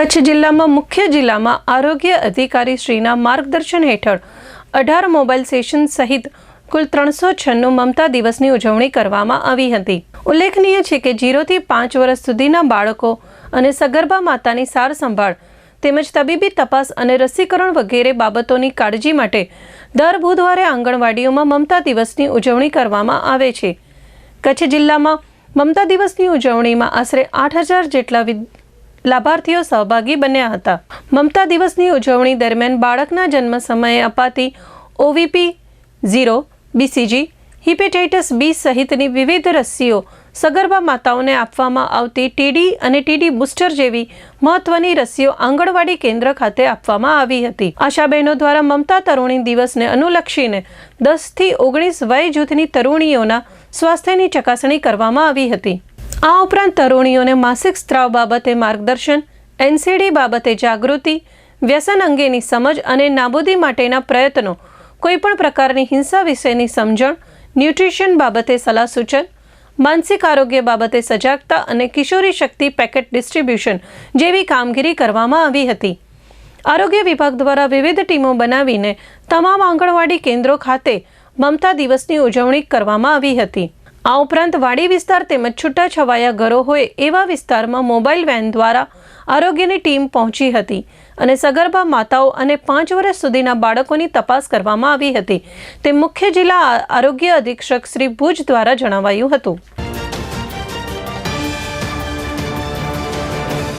કચ્છ જિલ્લામાં મુખ્ય જિલ્લામાં આરોગ્ય અધિકારી શ્રીના માર્ગદર્શન હેઠળ અઢાર મોબાઈલ સેશન સહિત કુલ ત્રણસો છન્નું મમતા દિવસની ઉજવણી કરવામાં આવી હતી. ઉલ્લેખનીય છે કે જીરોથી પાંચ વર્ષ સુધીના બાળકો અને સગર્ભા માતાની સાર સંભાળ તેમજ તબીબી તપાસ અને રસીકરણ વગેરે બાબતોની કાળજી માટે દર બુધવારે આંગણવાડીઓમાં મમતા દિવસની ઉજવણી કરવામાં આવે છે. કચ્છ જિલ્લામાં મમતા દિવસની ઉજવણીમાં આશરે આઠ હજાર જેટલા લાભાર્થીઓ સહભાગી બન્યા હતા. મમતા દિવસની ઉજવણી દરમિયાન બાળકના જન્મ સમયે અપાતી OPV zero BCG hepatitis B સહિતની વિવિધ રસીઓ સગર્ભા માતાઓને આપવામાં આવતી ટીડી અને ટીડી બુસ્ટર જેવી મહત્વની રસીઓ આંગણવાડી કેન્દ્ર ખાતે આપવામાં આવી હતી. આશા બહેનો દ્વારા મમતા તરુણી દિવસને અનુલક્ષીને દસથી ઓગણીસ વય જૂથની તરુણીઓના સ્વાસ્થ્યની ચકાસણી કરવામાં આવી હતી. આ ઉપરાંત તરુણીઓને માસિક સ્ત્રાવ બાબતે માર્ગદર્શન, એનસીડી બાબતે જાગૃતિ, વ્યસન અંગેની સમજ અને નાબૂદી માટેના પ્રયત્નો, કોઈપણ પ્રકારની હિંસા વિશેની સમજણ, ન્યુટ્રિશન બાબતે સલાહ સૂચન માનસિક આરોગ્ય બાબતે સજાગતા અને કિશોરી શક્તિ પેકેટ ડિસ્ટ્રીબ્યુશન જેવી કામગીરી કરવામાં આવી હતી. આરોગ્ય વિભાગ દ્વારા વિવિધ ટીમો બનાવીને તમામ આંગણવાડી કેન્દ્રો ખાતે મમતા દિવસની ઉજવણી કરવામાં આવી હતી. આ ઉપરાંત વાડી વિસ્તાર તેમજ છૂટાછવાયા ઘરો હોય એવા વિસ્તારમાં મોબાઈલ વેન દ્વારા આરોગ્યની ટીમ પહોંચી હતી અને સગર્ભા માતાઓ અને પાંચ વર્ષ સુધીના બાળકોની તપાસ કરવામાં આવી હતી. તે મુખ્ય જિલ્લા આરોગ્ય અધિક્ષક શ્રી ભુજ દ્વારા જણાવાયું હતું.